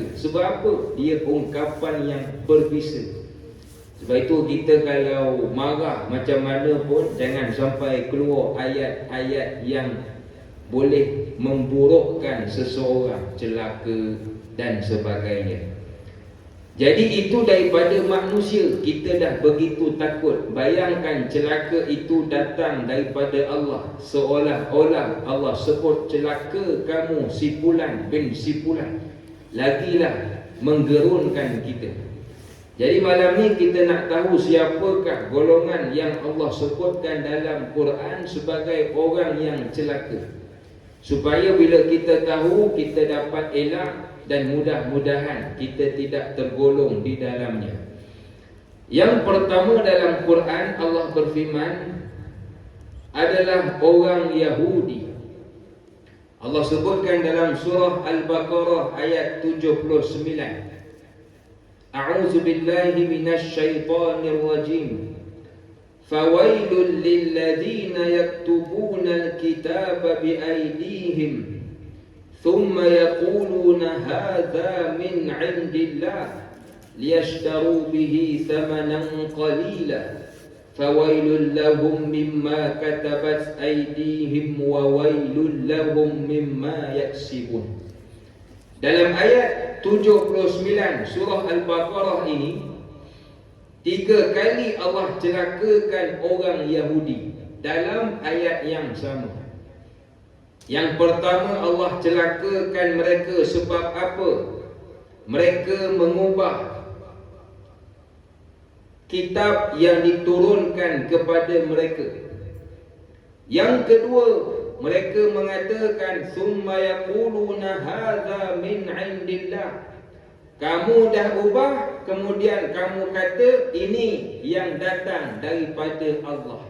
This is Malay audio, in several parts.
celaka. Sebab apa? Dia ungkapan yang berbisa. Sebab itu kita kalau marah macam mana pun jangan sampai keluar ayat-ayat yang boleh memburukkan seseorang celaka dan sebagainya. Jadi itu daripada manusia kita dah begitu takut. Bayangkan celaka itu datang daripada Allah. Seolah-olah Allah sebut celaka kamu si pulan bin si pulan. Lagilah menggerunkan kita. Jadi malam ni kita nak tahu siapakah golongan yang Allah sebutkan dalam Quran sebagai orang yang celaka. Supaya bila kita tahu kita dapat elak dan mudah-mudahan kita tidak tergolong di dalamnya. Yang pertama dalam Quran Allah berfirman adalah orang Yahudi. Allah sebutkan dalam surah Al-Baqarah ayat 79. A'udzu billahi minasyaitonir rajim. Fawailul lilladheena yaktubuna al-kitaba bi-aydihim thumma yaquluna hadza min 'indillah liyashtaru bihi thamanan qalilan فويل لهم مما كتبت أيديهم وويل لهم مما يكسبون Dalam ayat 79 surah Al-Baqarah ini Tiga kali Allah celakakan orang Yahudi Dalam ayat yang sama yang pertama Allah celakakan mereka sebab apa? Mereka mengubah kitab yang diturunkan kepada mereka. Yang kedua, mereka mengatakan summa yaquluna hadza min indillah. Kamu dah ubah, kemudian kamu kata ini yang datang daripada Allah.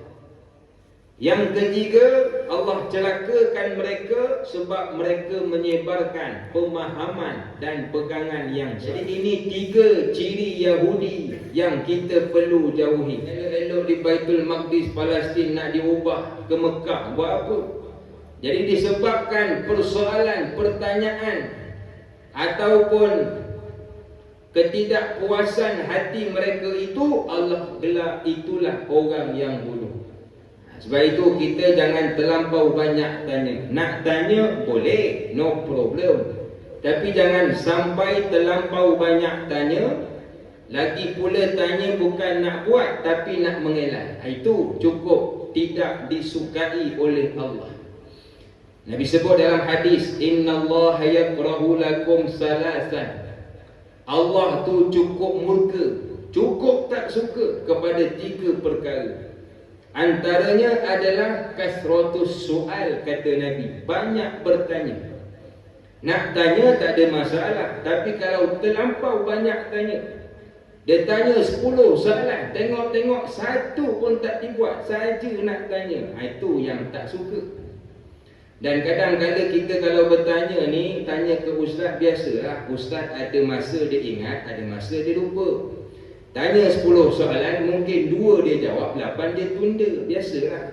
Yang ketiga, Allah celakakan mereka sebab mereka menyebarkan pemahaman dan pegangan yang Jadi ini tiga ciri Yahudi yang kita perlu jauhi. Elok-elok di Baitul Maqdis Palestin nak diubah ke Mekah, buat apa? Jadi disebabkan persoalan, pertanyaan ataupun ketidakpuasan hati mereka itu Allah gelar itulah orang yang buruk. Sebab itu kita jangan terlampau banyak tanya. Nak tanya boleh, no problem. Tapi jangan sampai terlampau banyak tanya. Lagi pula tanya bukan nak buat tapi nak mengelak. Itu cukup tidak disukai oleh Allah. Nabi sebut dalam hadis, Inna Allah yakrahu lakum salasan. Allah tu cukup murka. Cukup tak suka kepada tiga perkara. Antaranya adalah kasratus soal kata Nabi. Banyak bertanya. Nak tanya tak ada masalah. Tapi kalau terlampau banyak tanya. Dia tanya sepuluh soalan. Tengok-tengok satu pun tak dibuat. Saja nak tanya. Ha, itu yang tak suka. Dan kadang-kadang kita kalau bertanya ni. Tanya ke ustaz biasalah. Ustaz ada masa dia ingat. Ada masa dia lupa. Tanya 10 soalan, mungkin dua dia jawab, 8 dia tunda. Biasalah.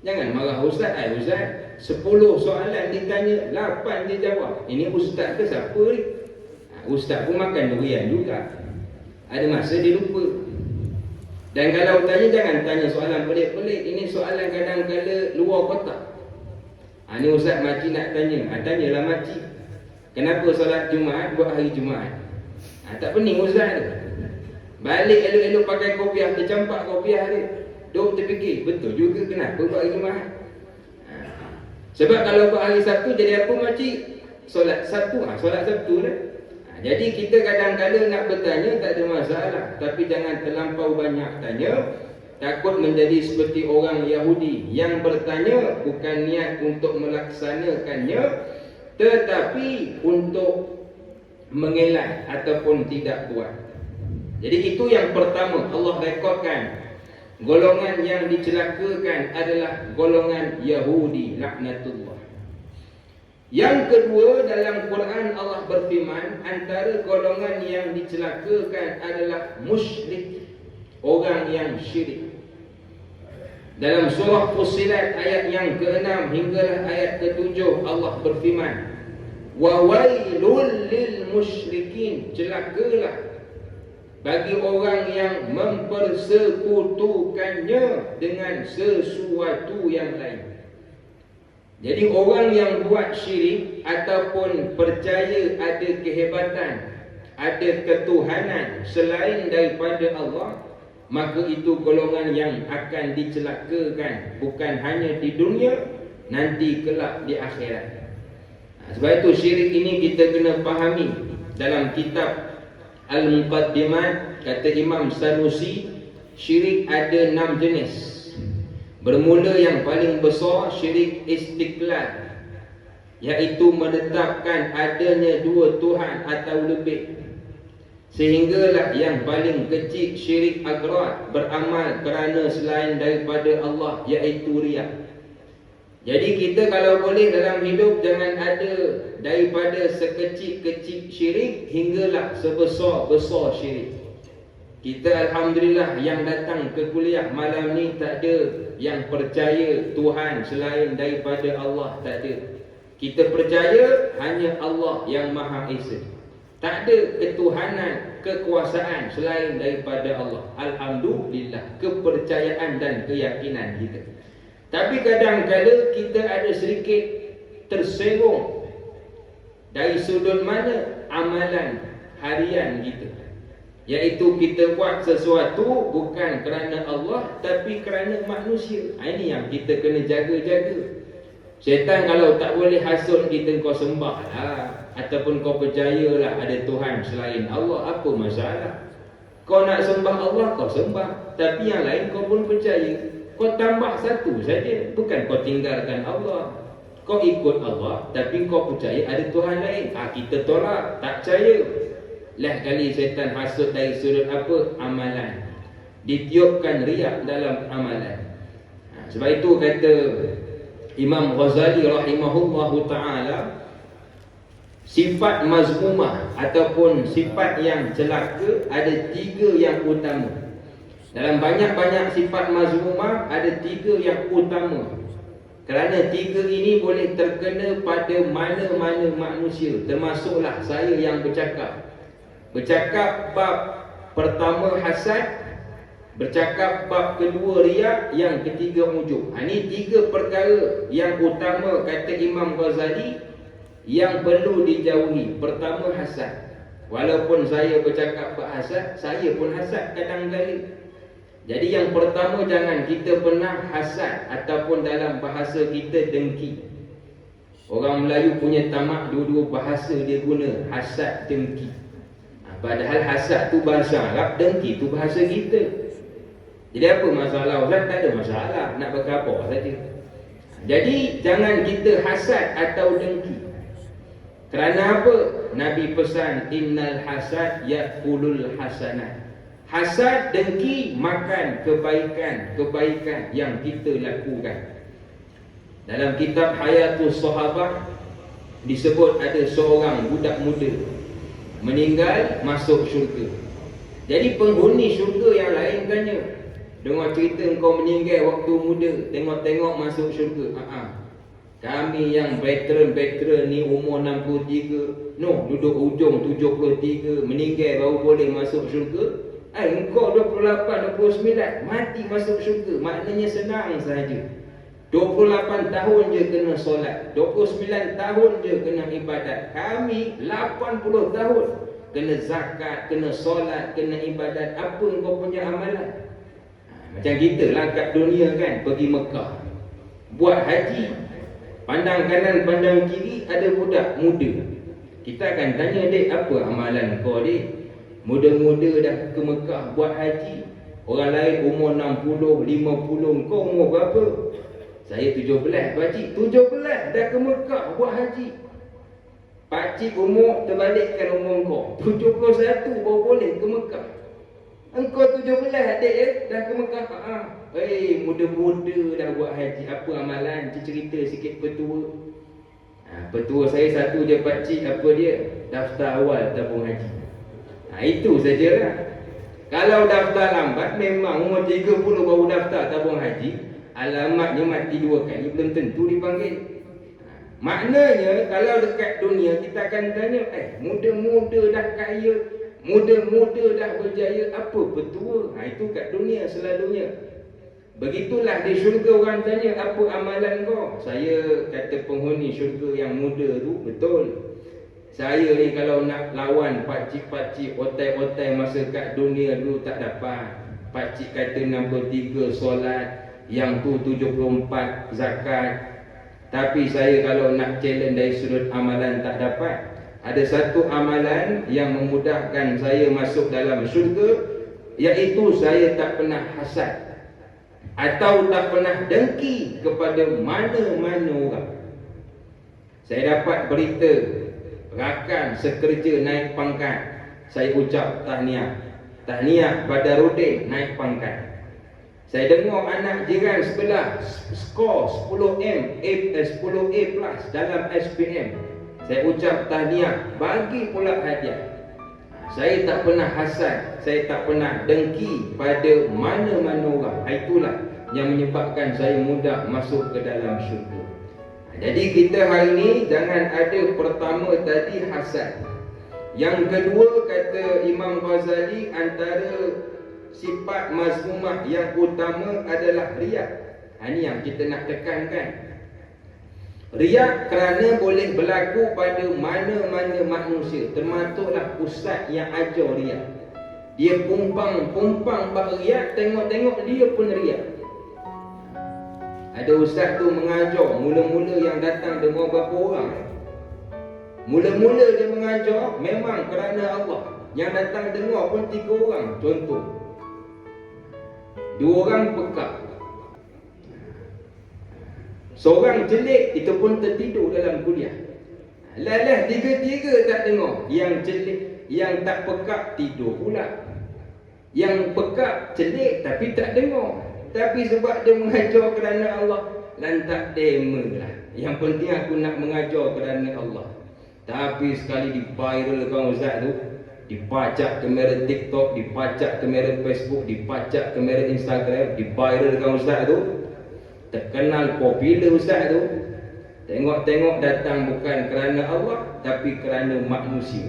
Jangan marah ustaz. Ay, ustaz, 10 soalan ditanya, 8 dia jawab. Ini ustaz ke siapa ni? Ha, ustaz pun makan durian juga. Ada masa dia lupa. Dan kalau tanya, jangan tanya soalan pelik-pelik. Ini soalan kadang-kadang luar kotak. Ha, ini ustaz makcik nak tanya. Ha, tanyalah makcik. Kenapa solat Jumaat buat hari Jumaat? Ha, tak pening ustaz tu. Balik elok-elok pakai kopiah, tercampak kopiah dia. Duk terfikir, betul juga kenapa buat hari? Ha. Sebab kalau buat hari Sabtu jadi apa makcik? Solat Sabtu, ha, solat Sabtu lah. Ha, jadi kita kadang-kadang nak bertanya tak ada masalah. Tapi jangan terlampau banyak tanya. Takut menjadi seperti orang Yahudi yang bertanya bukan niat untuk melaksanakannya. Tetapi untuk mengelak ataupun tidak buat. Jadi itu yang pertama Allah rekodkan Golongan yang dicelakakan adalah golongan Yahudi laknatullah. Yang kedua dalam Quran Allah berfirman antara golongan yang dicelakakan adalah musyrik, orang yang syirik. Dalam surah Fussilat ayat yang ke-6 hinggalah ayat ke-7 Allah berfirman Wa wailul lil musyrikin. Celakalah bagi orang yang mempersekutukannya dengan sesuatu yang lain. Jadi orang yang buat syirik ataupun percaya ada kehebatan, ada ketuhanan selain daripada Allah, maka itu golongan yang akan dicelakakan bukan hanya di dunia, nanti kelak di akhirat. Ha, sebab itu syirik ini kita kena fahami dalam kitab Al-Muqaddimat kata Imam Sanusi syirik ada enam jenis. Bermula yang paling besar syirik istiqlal iaitu menetapkan adanya dua tuhan atau lebih. Sehinggalah yang paling kecil syirik agrat beramal kerana selain daripada Allah iaitu riak. Jadi kita kalau boleh dalam hidup jangan ada daripada sekecil-kecil syirik hinggalah sebesar-besar syirik. Kita Alhamdulillah yang datang ke kuliah malam ni tak ada yang percaya Tuhan selain daripada Allah tak ada. Kita percaya hanya Allah yang Maha Esa. Tak ada ketuhanan, kekuasaan selain daripada Allah. Alhamdulillah kepercayaan dan keyakinan kita. Tapi kadang-kadang kita ada sedikit tersenggung dari sudut mana amalan harian kita. Iaitu kita buat sesuatu bukan kerana Allah tapi kerana manusia. Ha, ini yang kita kena jaga-jaga. Syaitan kalau tak boleh hasut kita kau sembah lah. Ataupun kau percayalah ada Tuhan selain Allah. Apa masalah? Kau nak sembah Allah, kau sembah. Tapi yang lain kau pun percaya. Kau tambah satu saja. Bukan kau tinggalkan Allah. Kau ikut Allah Tapi kau percaya ada Tuhan lain. Ha, Kita tolak Tak percaya. Lah kali syaitan hasut dari sudut apa? Amalan. Ditiupkan riak dalam amalan. Ha, Sebab itu kata Imam Ghazali rahimahullahu ta'ala Sifat mazmumah Ataupun sifat yang celaka Ada tiga yang utama dalam banyak-banyak sifat mazmumah ada tiga yang utama. Kerana tiga ini boleh terkena pada mana-mana manusia. Termasuklah saya yang bercakap. Bercakap bab pertama hasad. Bercakap bab kedua riak. Yang ketiga ujub. Ha, ini tiga perkara yang utama kata Imam Ghazali. Yang perlu dijauhi. Pertama hasad. Walaupun saya bercakap bab hasad. Saya pun hasad kadang-kadang. Jadi yang pertama jangan kita pernah hasad ataupun dalam bahasa kita dengki. Orang Melayu punya tamak dua-dua bahasa dia guna hasad dengki. Ha, padahal hasad tu bahasa Arab, dengki tu bahasa kita. Jadi apa masalah Ustaz? Tak ada masalah, nak berkata saja. Jadi jangan kita hasad atau dengki. Kerana apa? Nabi pesan innal hasad yaqulul hasanah. Hasad dengki makan kebaikan-kebaikan yang kita lakukan. Dalam kitab Hayatul Sahabah disebut ada seorang budak muda meninggal masuk syurga. Jadi penghuni syurga yang lain tanya, dengar cerita kau meninggal waktu muda, tengok-tengok masuk syurga. -ha. Kami yang veteran-veteran ni umur 63, no, duduk ujung 73, meninggal baru boleh masuk syurga. Eh, engkau 28, 29 Mati masuk syurga Maknanya senang sahaja. 28 tahun je kena solat. 29 tahun je kena ibadat. Kami 80 tahun Kena zakat, kena solat, kena ibadat. Apa engkau punya amalan? Ha, Macam kita lah kat dunia kan Pergi Mekah. Buat haji. Pandang kanan, pandang kiri Ada budak muda. Kita akan tanya dek Apa amalan kau dek Muda-muda dah ke Mekah buat haji. Orang lain umur 60, 50 Kau umur berapa? Saya 17 Pakcik. 17 dah ke Mekah buat haji. Pakcik umur terbalikkan umur kau. 71 baru boleh ke Mekah. Engkau 17 adik ya dah ke Mekah ha. Hei muda-muda dah buat haji. Apa amalan? Cerita sikit petua. Ha, Petua saya satu je pakcik. Apa dia? Daftar awal tabung haji Ha, itu sajalah. Kalau daftar lambat, memang umur 30 baru daftar tabung haji, alamatnya mati dua kali, belum tentu dipanggil. Ha, Maknanya kalau dekat dunia kita akan tanya, eh muda-muda dah kaya, muda-muda dah berjaya, apa betul? Ha, itu kat dunia selalunya. Begitulah di syurga orang tanya, apa amalan kau? Saya kata penghuni syurga yang muda tu, betul. Saya ni kalau nak lawan pakcik-pakcik otai-otai masa kat dunia dulu tak dapat. Pakcik kata 63 solat, yang tu 74 zakat. Tapi saya kalau nak challenge dari sudut amalan tak dapat. Ada satu amalan yang memudahkan saya masuk dalam syurga iaitu saya tak pernah hasad atau tak pernah dengki kepada mana-mana orang. Saya dapat berita rakan sekerja naik pangkat. Saya ucap tahniah. Tahniah Badarudin naik pangkat. Saya dengar anak jiran sebelah skor 10M, A, 10A plus dalam SPM. Saya ucap tahniah, bagi pula hadiah. Saya tak pernah hasad, saya tak pernah dengki pada mana-mana orang. Itulah yang menyebabkan saya mudah masuk ke dalam syurga. Jadi kita hari ini jangan ada pertama tadi hasad. Yang kedua kata Imam Ghazali antara sifat mazmumah yang utama adalah riak. Ha, ini yang kita nak tekankan. Riak kerana boleh berlaku pada mana-mana manusia. Termasuklah ustaz yang ajar riak. Dia pumpang-pumpang bak riak, tengok-tengok dia pun riak. Ada ustaz tu mengajar, mula-mula yang datang dengar berapa orang. Mula-mula dia mengajar, memang kerana Allah. Yang datang dengar pun tiga orang. Contoh, Dua orang pekak Seorang jelik itu pun tertidur dalam kuliah Lalah tiga-tiga tak dengar Yang jelik, yang tak pekak tidur pula Yang pekak jelik tapi tak dengar Tapi sebab dia mengajar kerana Allah Lantak dema lah Yang penting aku nak mengajar kerana Allah Tapi sekali diviralkan Ustaz tu dipacak kamera TikTok, dipacak kamera Facebook, dipacak kamera Instagram, diviralkan ustaz tu. Terkenal popular ustaz tu. Tengok-tengok datang bukan kerana Allah tapi kerana manusia.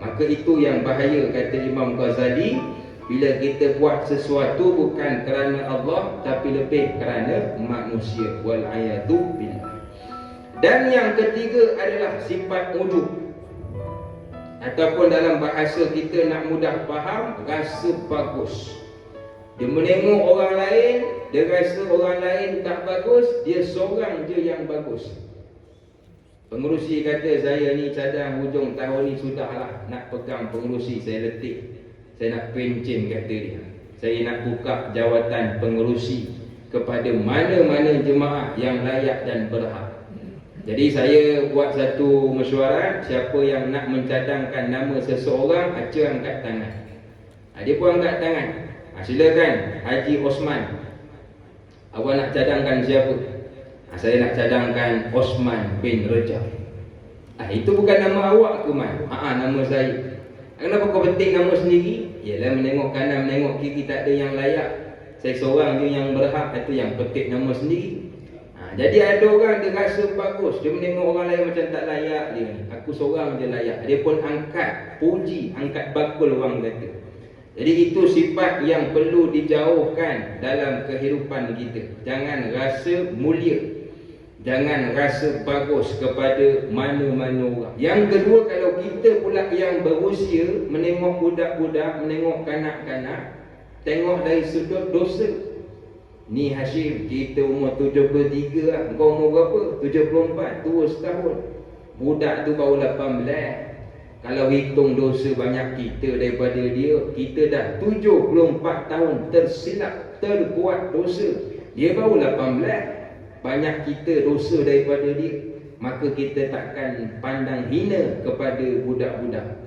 Maka itu yang bahaya kata Imam Ghazali bila kita buat sesuatu bukan kerana Allah tapi lebih kerana manusia wal ayatu billah. Dan yang ketiga adalah sifat ujub. Ataupun dalam bahasa kita nak mudah faham Rasa bagus Dia menengok orang lain Dia rasa orang lain tak bagus Dia seorang je yang bagus Pengurusi kata saya ni cadang hujung tahun ni sudahlah Nak pegang pengurusi saya letih Saya nak pencin kata dia Saya nak buka jawatan pengurusi Kepada mana-mana jemaah yang layak dan berhak. Jadi saya buat satu mesyuarat Siapa yang nak mencadangkan nama seseorang Aca angkat tangan. Ha, Dia pun angkat tangan. Ha, Silakan Haji Osman. Awak nak cadangkan siapa? Ha, saya nak cadangkan Osman bin Rejab ha, Itu bukan nama awak ke Man? Ha, nama saya Kenapa kau petik nama sendiri? Yalah menengok kanan, menengok kiri tak ada yang layak. Saya seorang je yang berhak Itu yang petik nama sendiri. Jadi ada orang dia rasa bagus. Dia menengok orang lain macam tak layak dia. Aku seorang je layak. Dia pun angkat puji Angkat bakul orang kata. Jadi itu sifat yang perlu dijauhkan Dalam kehidupan kita. Jangan rasa mulia Jangan rasa bagus kepada mana-mana orang Yang kedua kalau kita pula yang berusia Menengok budak-budak Menengok kanak-kanak Tengok dari sudut dosa Ni Hashim, kita umur 73 lah. Kau umur berapa? 74, tua setahun. Budak tu baru 18. Kalau hitung dosa banyak kita daripada dia, kita dah 74 tahun tersilap, terbuat dosa. Dia baru 18. Banyak kita dosa daripada dia. Maka kita takkan pandang hina kepada budak-budak.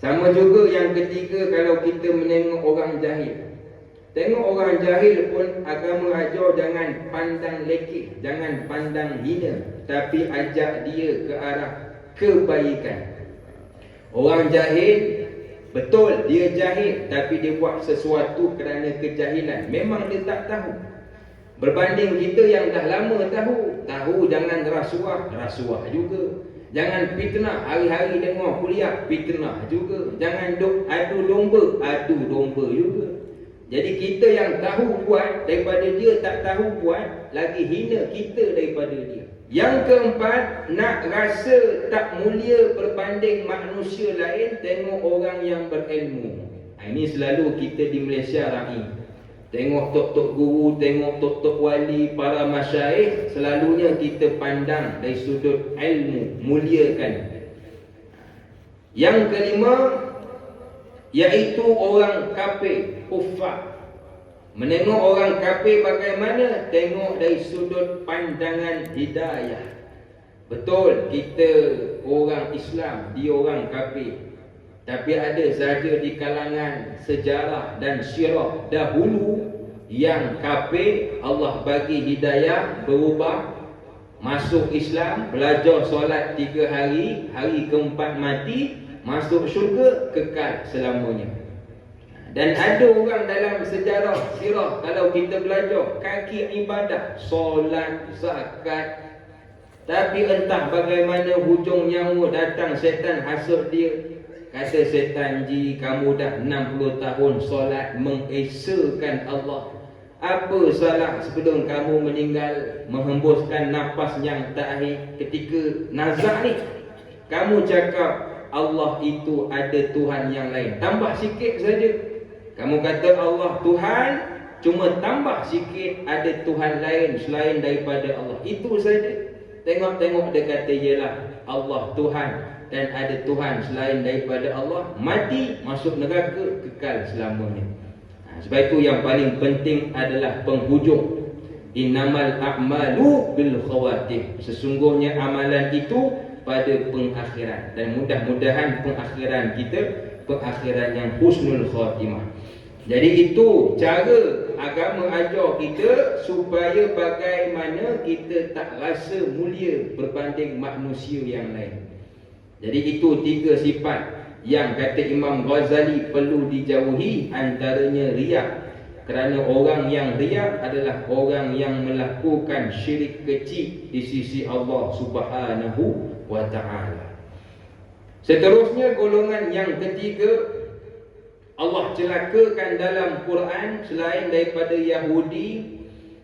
Sama juga yang ketiga kalau kita menengok orang jahil. Tengok orang jahil pun agama ajar jangan pandang lekeh, jangan pandang hina, tapi ajak dia ke arah kebaikan. Orang jahil betul dia jahil tapi dia buat sesuatu kerana kejahilan. Memang dia tak tahu. Berbanding kita yang dah lama tahu, tahu jangan rasuah, rasuah juga. Jangan fitnah hari-hari dengar kuliah, fitnah juga. Jangan duk adu domba, adu domba juga. Jadi kita yang tahu buat daripada dia tak tahu buat, lagi hina kita daripada dia. Yang keempat, nak rasa tak mulia berbanding manusia lain, tengok orang yang berilmu. Ha, ini selalu kita di Malaysia rai. Tengok tok-tok guru, tengok tok-tok wali, para masyaih Selalunya kita pandang dari sudut ilmu, muliakan. Yang kelima Iaitu orang kafir, kufar. Menengok orang kafir bagaimana? Tengok dari sudut pandangan hidayah. Betul, kita orang Islam, dia orang kafir tapi ada saja di kalangan sejarah dan syirah dahulu yang kafir Allah bagi hidayah berubah masuk Islam belajar solat tiga hari hari keempat mati masuk syurga kekal selamanya. Dan ada orang dalam sejarah sirah kalau kita belajar kaki ibadah solat zakat. Tapi entah bagaimana hujung nyawa datang setan hasut dia Kata setan ji kamu dah 60 tahun solat mengesakan Allah. Apa salah sebelum kamu meninggal menghembuskan nafas yang terakhir ketika nazak ni? Kamu cakap Allah itu ada Tuhan yang lain. Tambah sikit saja. Kamu kata Allah Tuhan, cuma tambah sikit ada Tuhan lain selain daripada Allah. Itu saja. Tengok-tengok dia kata ialah Allah Tuhan dan ada Tuhan selain daripada Allah mati masuk neraka kekal selamanya. Ha, sebab itu yang paling penting adalah penghujung. Innamal a'malu bil khawatim. Sesungguhnya amalan itu pada pengakhiran dan mudah-mudahan pengakhiran kita pengakhiran yang husnul khatimah. Jadi itu cara agama ajar kita supaya bagaimana kita tak rasa mulia berbanding manusia yang lain. Jadi itu tiga sifat yang kata Imam Ghazali perlu dijauhi antaranya riak. Kerana orang yang riak adalah orang yang melakukan syirik kecil di sisi Allah Subhanahu wa taala. Seterusnya golongan yang ketiga Allah celakakan dalam Quran selain daripada Yahudi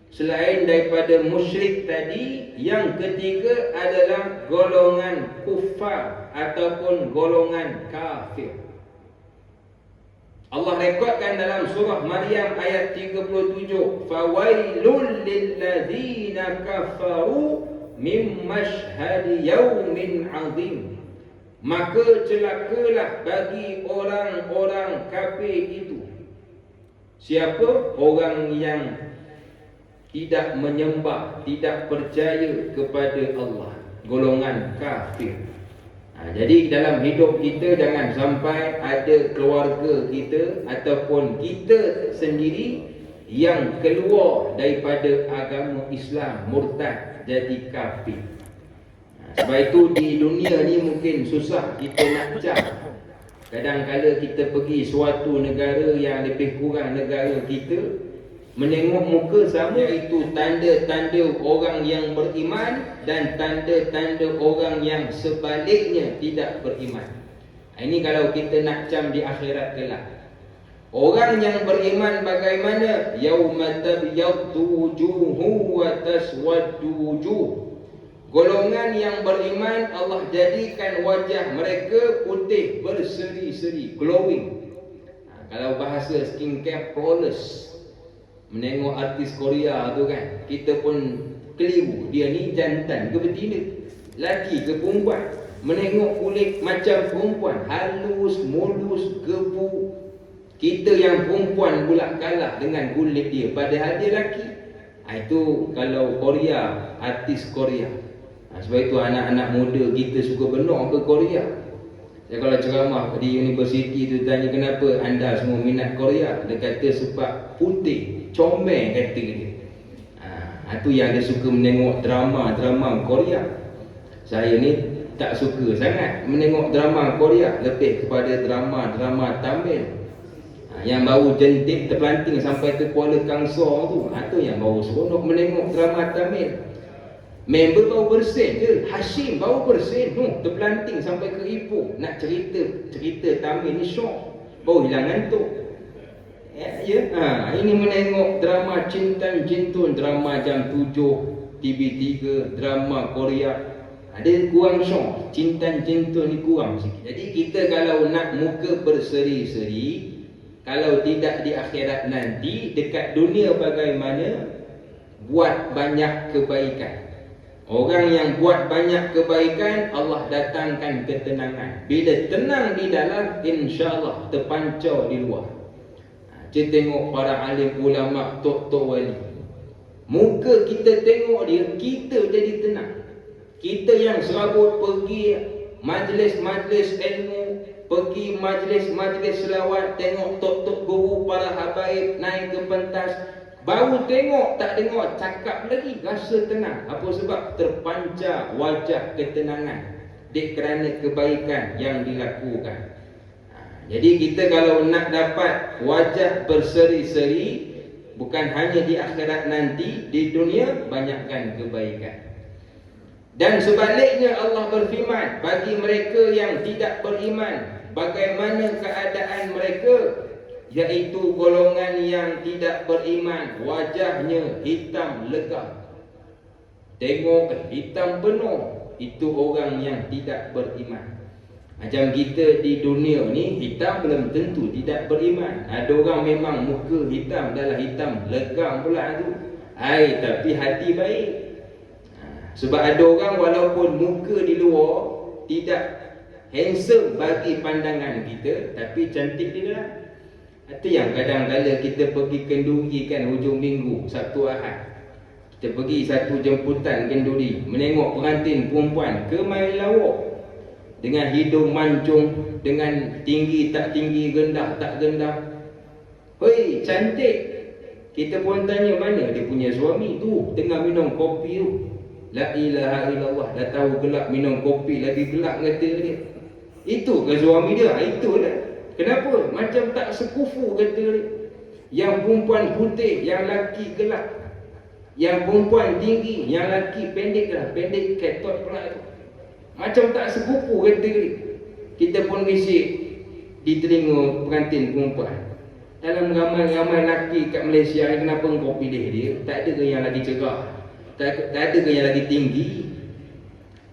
Selain daripada musyrik tadi Yang ketiga adalah golongan kufar Ataupun golongan kafir. Allah rekodkan dalam surah Maryam ayat 37 Fawailul lilladzina kafaru Mim mashhadi yawmin azim. Maka celakalah bagi orang-orang kafir itu. Siapa? Orang yang tidak menyembah, tidak percaya kepada Allah, golongan kafir. Ha, jadi dalam hidup kita jangan sampai ada keluarga kita ataupun kita sendiri yang keluar daripada agama Islam murtad jadi kafir. Ha, sebab itu di dunia ni mungkin susah kita nak cak. Kadang-kadang kita pergi suatu negara yang lebih kurang negara kita, Menengok muka sama itu tanda-tanda orang yang beriman dan tanda-tanda orang yang sebaliknya tidak beriman. Ini kalau kita nak cam di akhirat kelak. Orang yang beriman bagaimana? Yauma tabyaddu wujuhu wa taswaddu wujuh. Golongan yang beriman Allah jadikan wajah mereka putih berseri-seri, glowing. Ha, kalau bahasa skincare flawless. Menengok artis Korea tu kan Kita pun keliru. Dia ni jantan ke betina? Laki ke perempuan? Menengok kulit macam perempuan Halus, mulus, gebu. Kita yang perempuan pula kalah dengan kulit dia. Padahal dia laki ha, Itu kalau Korea Artis Korea. Ha, Sebab itu anak-anak muda kita suka benar ke Korea. Ya, kalau ceramah di universiti tu tanya kenapa anda semua minat Korea? Dia kata sebab putih comel kata dia. Ha, itu yang dia suka menengok drama-drama Korea. Saya ni tak suka sangat menengok drama Korea lebih kepada drama-drama Tamil. Ha, Yang baru jentik terpelanting sampai ke Kuala Kangsar tu. Ha, tu yang baru seronok menengok drama Tamil. Member baru bersen je. Hashim baru bersen. Tu terpelanting sampai ke Ipoh. Nak cerita cerita Tamil ni syok. Baru hilang ngantuk. Ya, ya. Ha, ini menengok drama Cinta Jintun, drama jam 7 TV3, drama Korea. Ada kurang syok. Cinta Jintun ni kurang sikit. Jadi kita kalau nak muka berseri-seri, kalau tidak di akhirat nanti, dekat dunia bagaimana, buat banyak kebaikan. Orang yang buat banyak kebaikan Allah datangkan ketenangan Bila tenang di dalam InsyaAllah terpancar di luar Kita tengok para alim ulama Tok-tok wali. Muka kita tengok dia Kita jadi tenang. Kita yang serabut pergi Majlis-majlis ilmu Pergi majlis-majlis selawat Tengok tok-tok guru para habaib Naik ke pentas. Baru tengok tak tengok cakap lagi rasa tenang. Apa sebab? Terpancar wajah ketenangan. Dek kerana kebaikan yang dilakukan. Jadi kita kalau nak dapat wajah berseri-seri bukan hanya di akhirat nanti di dunia banyakkan kebaikan. Dan sebaliknya Allah berfirman bagi mereka yang tidak beriman bagaimana keadaan mereka? Iaitu golongan yang tidak beriman Wajahnya hitam legam Tengok hitam penuh Itu orang yang tidak beriman Macam kita di dunia ni Hitam belum tentu tidak beriman Ada orang memang muka hitam adalah hitam legam pula tu Hai, tapi hati baik ha, Sebab ada orang walaupun muka di luar Tidak handsome bagi pandangan kita Tapi cantik di dalam itu yang kadang-kadang kita pergi kenduri kan hujung minggu, Sabtu Ahad. Kita pergi satu jemputan kenduri, menengok pengantin perempuan ke main lawak. Dengan hidung mancung, dengan tinggi tak tinggi, rendah tak rendah. Hei, cantik. Kita pun tanya mana dia punya suami tu, tengah minum kopi tu. La ilaha illallah, dah tahu gelap minum kopi, lagi gelap kata dia. Itu ke suami dia? Itulah. Kenapa? Macam tak sekufu kata dia. Yang perempuan putih, yang laki gelap. Yang perempuan tinggi, yang laki pendek lah. Pendek ketot pula tu. Macam tak sekufu kata. Kita pun bisik di telinga pengantin perempuan. Dalam ramai-ramai laki kat Malaysia ni kenapa kau pilih dia? Tak ada ke yang lagi cerah? Tak, tak ada ke yang lagi tinggi?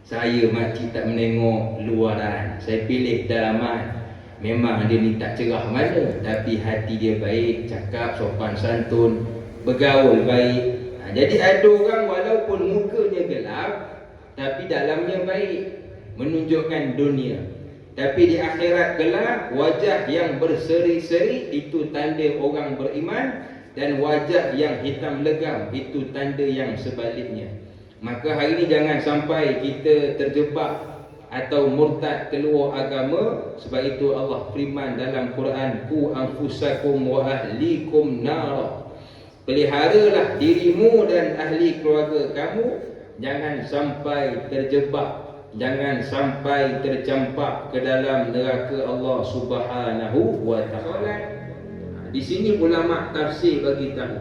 Saya makcik tak menengok luaran. Saya pilih dalaman. Memang dia ni tak cerah mana Tapi hati dia baik Cakap sopan santun Bergaul baik ha, Jadi ada orang walaupun mukanya gelap Tapi dalamnya baik Menunjukkan dunia. Tapi di akhirat gelap Wajah yang berseri-seri Itu tanda orang beriman Dan wajah yang hitam legam Itu tanda yang sebaliknya. Maka hari ini jangan sampai kita terjebak atau murtad keluar agama sebab itu Allah firman dalam Quran ku anfusakum wa ahlikum nar peliharalah dirimu dan ahli keluarga kamu. Jangan sampai terjebak jangan sampai tercampak ke dalam neraka Allah Subhanahu wa taala di sini ulama tafsir bagi tahu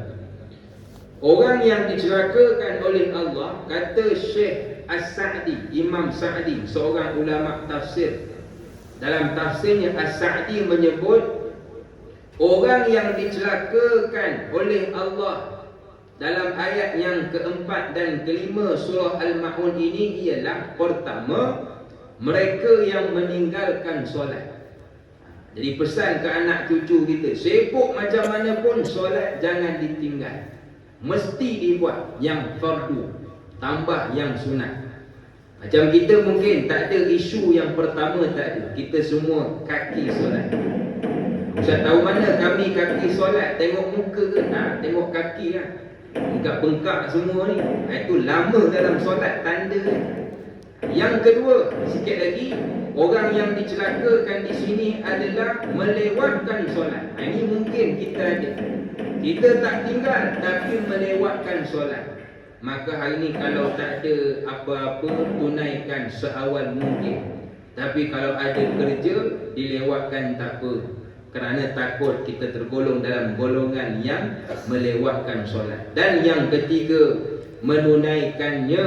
orang yang dicelakakan oleh Allah kata Syekh As-Sa'di, Imam Sa'di, seorang ulama tafsir. Dalam tafsirnya As-Sa'di menyebut orang yang dicelakakan oleh Allah dalam ayat yang keempat dan kelima surah Al-Ma'un ini ialah pertama mereka yang meninggalkan solat. Jadi pesan ke anak cucu kita, sibuk macam mana pun solat jangan ditinggal. Mesti dibuat yang fardu tambah yang sunat. Macam kita mungkin tak ada isu yang pertama tak ada. Kita semua kaki solat. Ustaz tahu mana kami kaki solat? Tengok muka ke? Ha, tengok kaki lah bengkak-bengkak semua ni itu lama dalam solat tanda. Yang kedua sikit lagi orang yang dicelakakan di sini adalah melewatkan solat. Ha, ini mungkin kita ada. Kita tak tinggal tapi melewatkan solat. Maka hari ini kalau tak ada apa-apa Tunaikan seawal mungkin. Tapi kalau ada kerja Dilewatkan tak apa kerana takut kita tergolong dalam golongan yang melewatkan solat. Dan yang ketiga, menunaikannya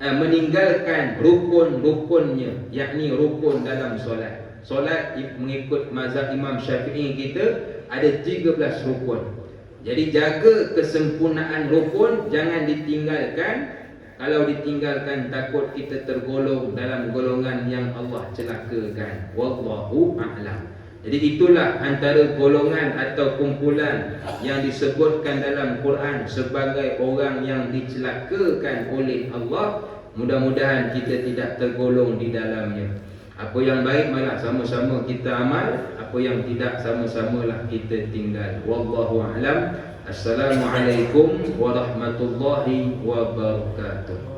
uh, meninggalkan rukun-rukunnya yakni rukun dalam solat. Solat mengikut mazhab Imam Syafi'i kita ada 13 rukun. Jadi jaga kesempurnaan rukun jangan ditinggalkan kalau ditinggalkan takut kita tergolong dalam golongan yang Allah celakakan. Wallahu a'lam. Jadi itulah antara golongan atau kumpulan yang disebutkan dalam Quran sebagai orang yang dicelakakan oleh Allah. Mudah-mudahan kita tidak tergolong di dalamnya. Apa yang baik malah sama-sama kita amal, apa yang tidak sama-samalah kita tinggal. Wallahu a'lam. Assalamualaikum warahmatullahi wabarakatuh.